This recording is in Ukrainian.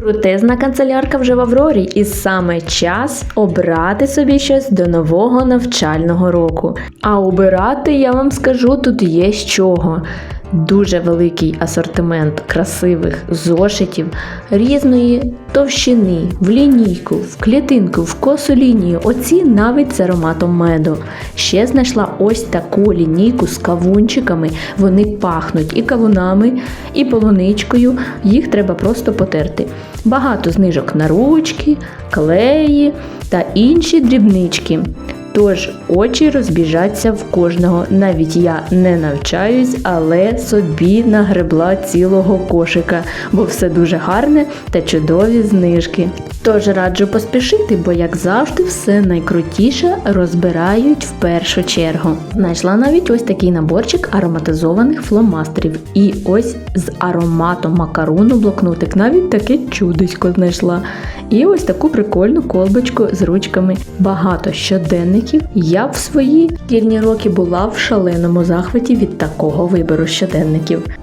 Крутезна канцелярка вже в Аврорі, і саме час обрати собі щось до нового навчального року. А обирати, я вам скажу, тут є з чого. Дуже великий асортимент красивих зошитів різної товщини, в лінійку, в клітинку, в косу лінію. Оці навіть з ароматом меду. Ще знайшла ось таку лінійку з кавунчиками. Вони пахнуть і кавунами, і полуничкою. Їх треба просто потерти. Багато знижок на ручки, клеї та інші дрібнички. Тож очі розбіжаться в кожного. Навіть я не навчаюсь, але собі нагребла цілого кошика, бо все дуже гарне та чудові знижки. Тож раджу поспішити, бо як завжди, все найкрутіше розбирають в першу чергу. Знайшла навіть ось такий наборчик ароматизованих фломастерів. І ось з ароматом макарону блокнотик. Навіть таке чудисько знайшла. І ось таку прикольну колбочку з ручками. Багато щоденників. Я в свої шкільні роки була в шаленому захваті від такого вибору щоденників.